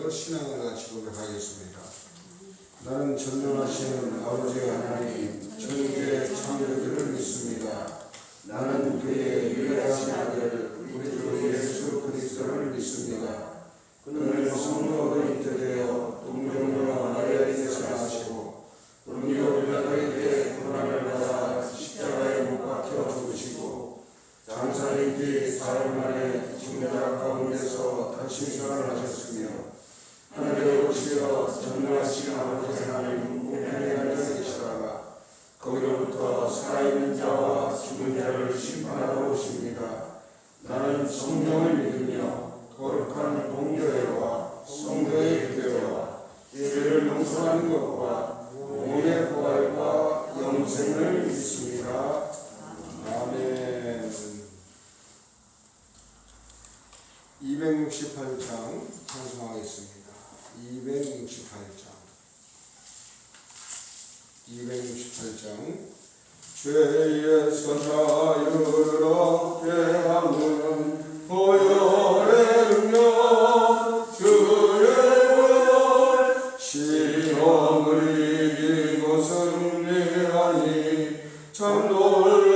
대로 신앙을 갖추도록 하겠습니다. 나는 전능하신 아버지 하나님 천주의 창조주를 믿습니다. 나는 그의 유일하신 아들 우리 주 예수 그리스도를 믿습니다. 그는 성령으로 인도되어 동정으로 하여 나는 성령을 믿으며 거룩한 공교회와 성도의 교회와 죄를 용서하는 것과 우리 이곳은 내 아니 전도를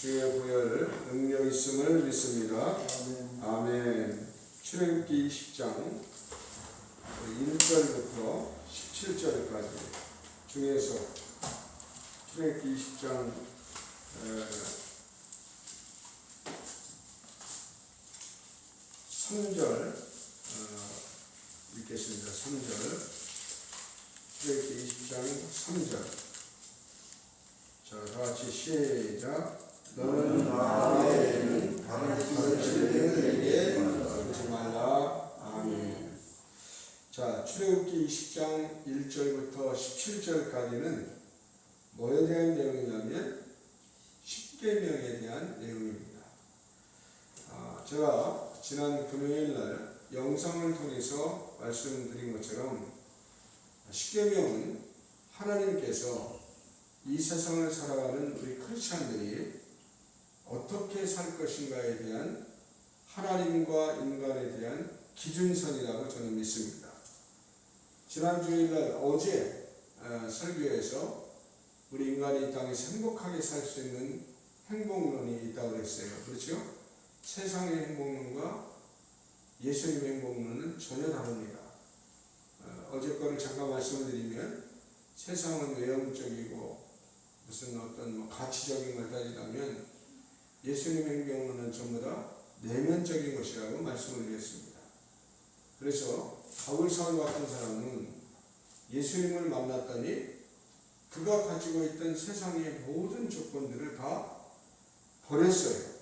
주의 보혈 능력 있음을 믿습니다. 아멘. 출애굽기 20장 1절부터 17절까지 중에서 출애굽기 20장 3절 어, 읽겠습니다. 3절 출애굽기 20장 3절 자, 다 같이 시작 자, 출애굽기 20장 1절부터 17절까지는 뭐에 대한 내용이냐면 십계명에 대한 내용입니다. 아, 제가 지난 금요일 날 영상을 통해서 말씀드린 것처럼 십계명은 하나님께서 이 세상을 살아가는 우리 크리스천들이 어떻게 살 것인가에 대한 하나님과 인간에 대한 기준선이라고 저는 믿습니다. 지난 주일날 어제 어, 설교에서 우리 인간이 이 땅에서 행복하게 살 수 있는 행복론이 있다고 그랬어요. 그렇죠? 세상의 행복론과 예수님의 행복론은 전혀 다릅니다. 어, 어제 거를 잠깐 말씀을 드리면 세상은 외형적이고 무슨 어떤 뭐 가치적인 걸 따지자면 예수님의 행복론은 전부 다 내면적인 것이라고 말씀을 드렸습니다. 그래서 가울 사울 같은 사람은 예수님을 만났더니 그가 가지고 있던 세상의 모든 조건들을 다 버렸어요.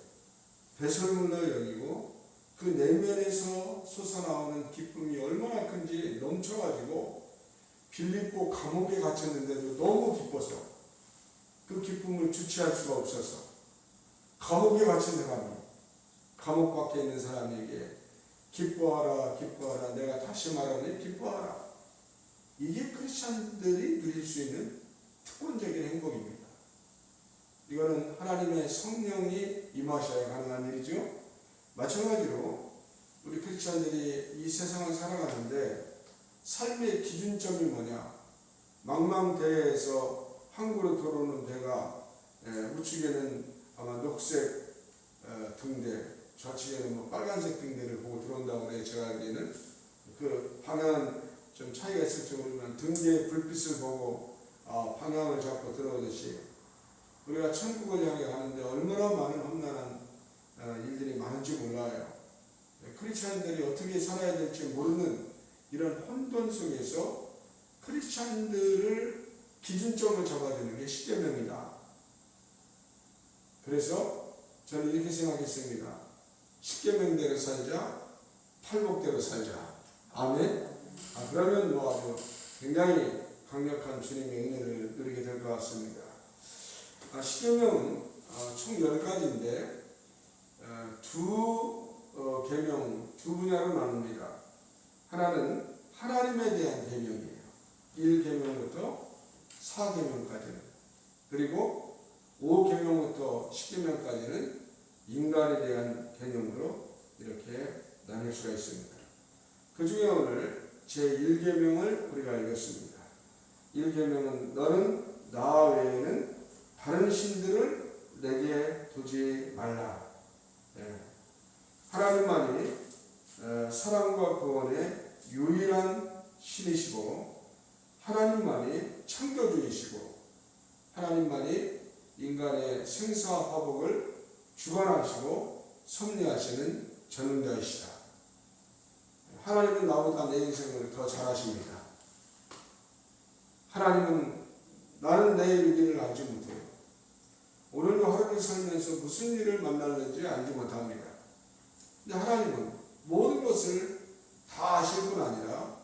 배설물로 여기고 그 내면에서 솟아나오는 기쁨이 얼마나 큰지 넘쳐가지고 빌립보 감옥에 갇혔는데도 너무 기뻐서 그 기쁨을 주체할 수가 없어서 감옥에 갇힌 사람이 감옥 밖에 있는 사람에게 기뻐하라 기뻐하라 내가 다시 말하니 기뻐하라 이게 크리스천들이 누릴 수 있는 특권적인 행복입니다. 이거는 하나님의 성령이 임하셔야 가능한 일이죠. 마찬가지로 우리 크리스천들이 이 세상을 살아가는데 삶의 기준점이 뭐냐? 망망대해에서 항구로 들어오는 배가 예, 우측에는 아마 녹색 어, 등대, 좌측에는 뭐 빨간색 등대를 보고 들어온다고 그래요. 제가 알기에는 그 방향은 좀 차이가 있을지 모르지만 등대의 불빛을 보고 아, 방향을 잡고 들어오듯이 우리가 천국을 향해 가는데 얼마나 많은 험난한 어, 일들이 많은지 몰라요. 네, 크리스찬들이 어떻게 살아야 될지 모르는 이런 혼돈 속에서 크리스찬들을 기준점을 잡아주는 게 십계명이다. 그래서 저는 이렇게 생각했습니다. 십계명대로 살자, 팔복대로 살자. 아멘. 아, 그러면 뭐 아주 굉장히 강력한 주님의 은혜를 누리게 될 것 같습니다. 아, 십계명은 아, 총 10가지인데 어, 두 어, 계명, 두 분야로 나눕니다. 하나는 하나님에 대한 계명이에요. 1계명부터 4계명까지는. 그리고 5계명부터 10계명까지는 인간에 대한 개념으로 이렇게 나눌 수가 있습니다. 그 중에 오늘 제1계명을 우리가 읽었습니다. 1계명은 너는 나 외에는 다른 신들을 내게 두지 말라. 예. 하나님만이 어, 사랑과 구원의 유일한 신이시고 하나님만이 창조주이시고 하나님만이 인간의 생사화복을 주관하시고 섭리하시는 전능자이시다. 하나님은 나보다 내 인생을 더 잘하십니다. 하나님은 나는 내일 일을 알지 못해요. 오늘도 하루를 살면서 무슨 일을 만날는지 알지 못합니다. 근데 하나님은 모든 것을 다 아실 뿐 아니라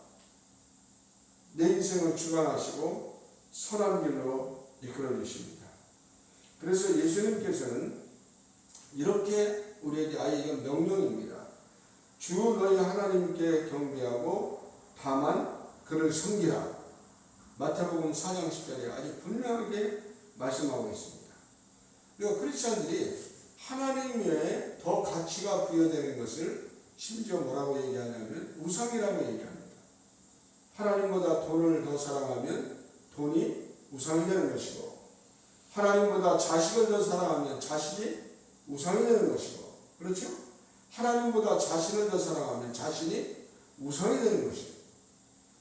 내 인생을 주관하시고 선한 길로 이끌어 주십니다. 그래서 예수님께서는 이렇게 우리에게 아예 이건 명령입니다. 주 너희 하나님께 경배하고 다만 그를 섬기라. 마태복음 4장 10절에 아주 분명하게 말씀하고 있습니다. 그리고 크리스천들이 하나님 외에 더 가치가 부여되는 것을 심지어 뭐라고 얘기하냐면 우상이라고 얘기합니다. 하나님보다 돈을 더 사랑하면 돈이 우상이 되는 것이고 하나님보다 자식을 더 사랑하면 자식이 우상이 되는 것이고 그렇죠? 하나님보다 자신을 더 사랑하면 자신이 우상이 되는 것이고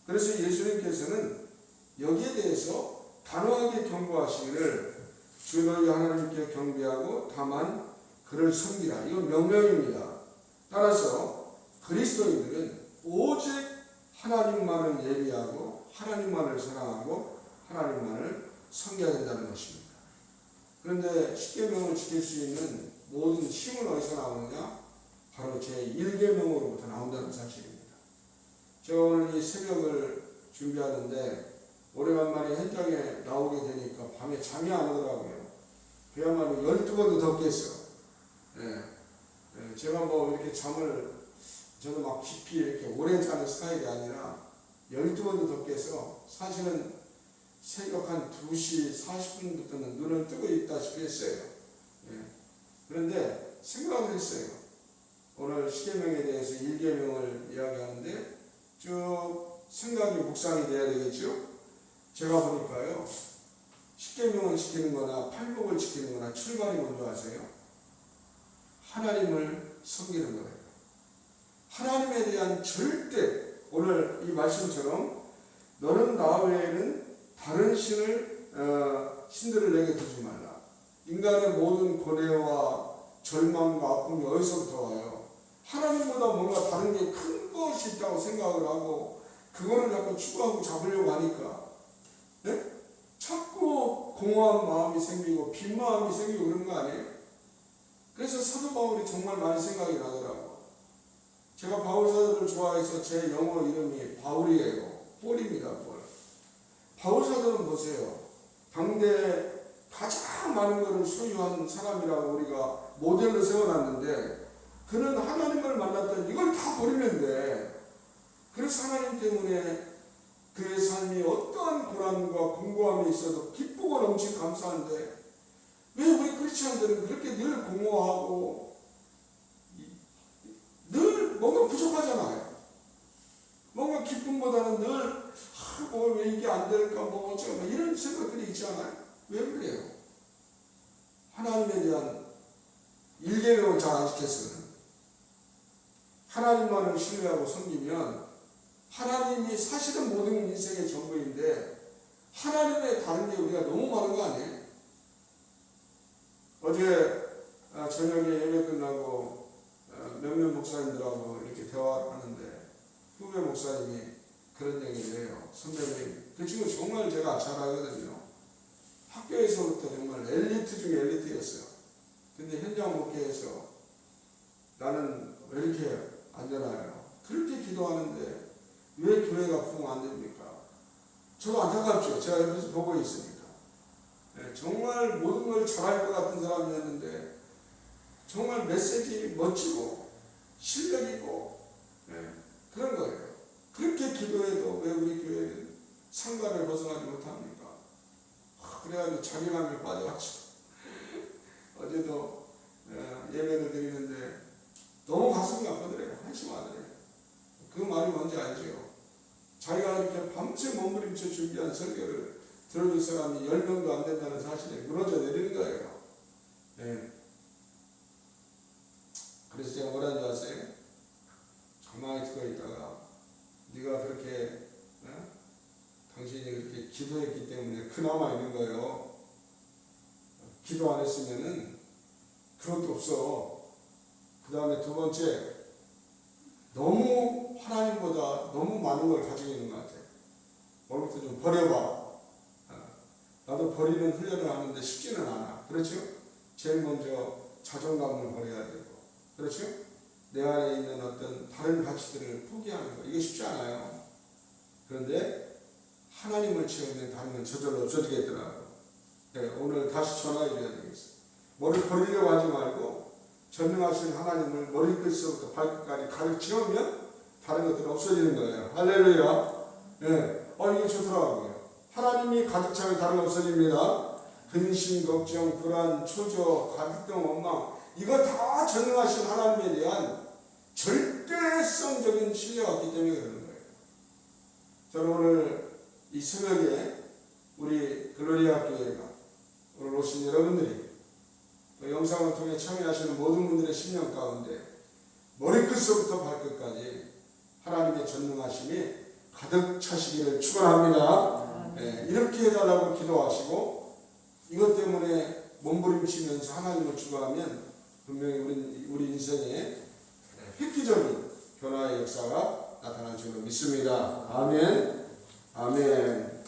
그래서 예수님께서는 여기에 대해서 단호하게 경고하시기를 주 너희 하나님께 경배하고 다만 그를 섬기라. 이건 명령입니다. 따라서 그리스도인들은 오직 하나님만을 예비하고 하나님만을 사랑하고 하나님만을 섬겨야 된다는 것입니다. 그런데 십계명을 지킬 수 있는 모든 힘은 어디서 나오느냐? 바로 제 1계명으로부터 나온다는 사실입니다. 제가 오늘 이 새벽을 준비하는데 오래간만에 현장에 나오게 되니까 밤에 잠이 안 오더라고요. 그야말로 12번도 더 깼어. 예. 예, 제가 뭐 이렇게 잠을 저도 막 깊이 이렇게 오래 자는 스타일이 아니라 12번도 더 깨서 사실은 새벽 한 2시 40분부터는 눈을 뜨고 있다시피 했어요. 예. 그런데 생각을 했어요. 오늘 시계명에 대해서 1계명을 이야기하는데 쭉 생각이 묵상이 돼야 되겠죠? 제가 보니까요. 십계명을 지키는 거나 팔복을 지키는 거나 출발이 먼저 하세요. 하나님을 섬기는 거예요. 하나님에 대한 절대 오늘 이 말씀처럼 너는 나 외에는 다른 신을 어, 신들을 내게 두지 말라. 인간의 모든 고뇌와 절망과 아픔이 어디서부터 와요? 하나님보다 뭔가 다른 게 큰 것이 있다고 생각을 하고 그거를 자꾸 추구하고 잡으려고 하니까 네? 자꾸 공허한 마음이 생기고 빈 마음이 생기고 그런 거 아니에요? 그래서 사도 바울이 정말 많이 생각이 나더라고. 제가 바울 사도를 좋아해서 제 영어 이름이 바울이에요. 폴입니다, 폴. 바울 사도는 보세요. 당대 가장 많은 것을 소유한 사람이라고 우리가 모델로 세워놨는데 그는 하나님을 만났던 이걸 다 버리는데 그래서 하나님 때문에 그의 삶이 어떠한 고난과 공고함이 있어도 기쁘고 넘치고 감사한데 왜 우리 크리스천들은 그렇게 늘 공허하고 늘 뭔가 부족하잖아요. 뭔가 기쁨보다는 늘 아, 뭐 왜 이게 안 될까 뭐 어쩌고 이런 생각들이 있잖아요. 왜 그래요? 하나님에 대한 일계명을 잘 안 지켰으면 하나님만을 신뢰하고 섬기면 하나님이 사실은 모든 인생의 전부인데 하나님의 다른 게 우리가 너무 많은 거 아니에요? 어제 아, 저녁에 예배 끝나고 어, 몇몇 목사님들하고 이렇게 대화하는데 후배 목사님이 그런 얘기를 해요. 선배님, 그 친구 정말 제가 잘 알거든요. 학교에서부터 정말 엘리트 중에 엘리트였어요. 근데 현장 목회에서 나는 왜 이렇게 안 되나요? 그렇게 기도하는데 왜 교회가 부흥 안 됩니까? 저도 안타깝죠. 제가 옆에서 보고 있으니까. 네, 정말 모든 걸 잘할 것 같은 사람이었는데 정말 메시지 멋지고 실력 있고 네, 그런 거예요. 그렇게 기도해도 왜 우리 교회는 상가를 벗어나지 못합니까? 아, 그래가지고 자괴감에 빠져가지고 어제도 어, 예배를 드리는데 너무 가슴이 아프더래요. 한심하더래요. 그 말이 뭔지 알죠? 자기가 이렇게 밤새 몸부림쳐 준비한 설교를 들어줄 사람이 10명도 안 된다는 사실에 무너져 내리는 거예요. 네. 그래서 제가 뭐라는 줄 아세요? 가만히 듣고 있다가 네가 그렇게 어? 당신이 그렇게 기도했기 때문에 그나마 있는 거예요. 기도 안 했으면은 그것도 없어. 그 다음에 두 번째 너무 하나님보다 너무 많은 걸 가지고 있는 것 같아. 오늘부터 좀 버려봐. 어, 나도 버리는 훈련을 하는데 쉽지는 않아. 그렇죠? 제일 먼저 자존감을 버려야 되고. 그렇죠? 내 안에 있는 어떤 다른 가치들을 포기하는 거. 이게 쉽지 않아요. 그런데 하나님을 채우면 다른 건 저절로 없어지겠더라고요. 네, 오늘 다시 전화해 줘야 되겠어요. 머리를 버리려고 하지 말고 전능하신 하나님을 머리끝부터 발끝까지 가득 채우면 다른 것들은 없어지는 거예요. 할렐루야. 예. 어, 이게 좋더라고요. 하나님이 가득 차면 다른 거 없어집니다. 근심, 걱정, 불안, 초조, 갈등, 원망. 이거 다 전능하신 하나님에 대한 절대성적인 신뢰가 없기 때문에 그러는 거예요. 저는 오늘 이 새벽에 우리 글로리아 교회가 오늘 오신 여러분들이 또 영상을 통해 참여하시는 모든 분들의 심령 가운데 머리끝부터 발끝까지 하나님의 전능하심이 가득 차시기를 축원합니다. 예, 이렇게 해달라고 기도하시고 이것 때문에 몸부림치면서 하나님을 추구하면 분명히 우리, 우리 인생에 획기적인 변화의 역사가 나타날 줄로 믿습니다. 아멘. 아멘.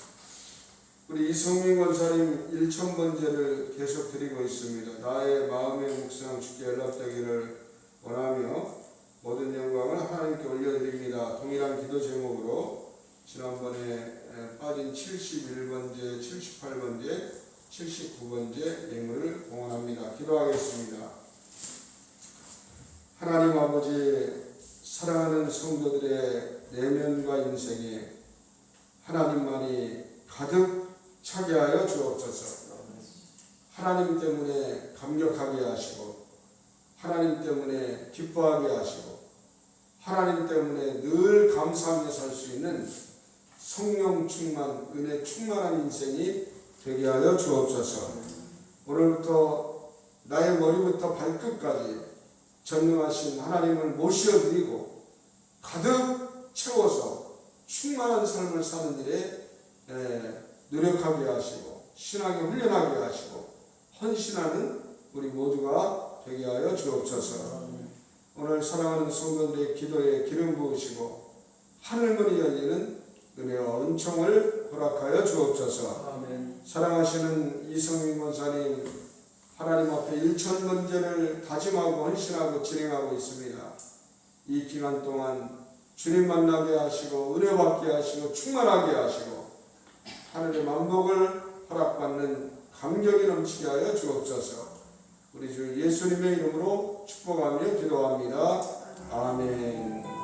우리 이성민 권사님 1천번제를 계속 드리고 있습니다. 나의 마음의 묵상 주께 연락되기를 원하며 모든 영광을 하나님께 올려드립니다. 동일한 기도 제목으로 지난번에 에, 빠진 71번제, 78번제, 79번제 예물을 공헌합니다. 기도하겠습니다. 하나님 아버지 사랑하는 성도들의 내면과 인생에 하나님만이 가득 차게 하여 주옵소서. 하나님 때문에 감격하게 하시고 하나님 때문에 기뻐하게 하시고 하나님 때문에 늘 감사하며 살 수 있는 성령 충만, 은혜 충만한 인생이 되게 하여 주옵소서. 오늘부터 나의 머리부터 발끝까지 전능하신 하나님을 모셔드리고 가득 채워서 충만한 삶을 사는 일에 에, 노력하게 하시고 신앙에 훈련하게 하시고 헌신하는 우리 모두가 되게 하여 주옵소서. 오늘 사랑하는 성도들의 기도에 기름 부으시고 하늘문이 열리는 은혜와 은총을 허락하여 주옵소서. 사랑하시는 이성민 권사님 하나님 앞에 일천 번제를 다짐하고 헌신하고 진행하고 있습니다. 이 기간 동안 주님 만나게 하시고 은혜 받게 하시고 충만하게 하시고 하늘의 만복을 허락받는 감격이 넘치게 하여 주옵소서. 우리 주 예수님의 이름으로 축복하며 기도합니다. 아멘.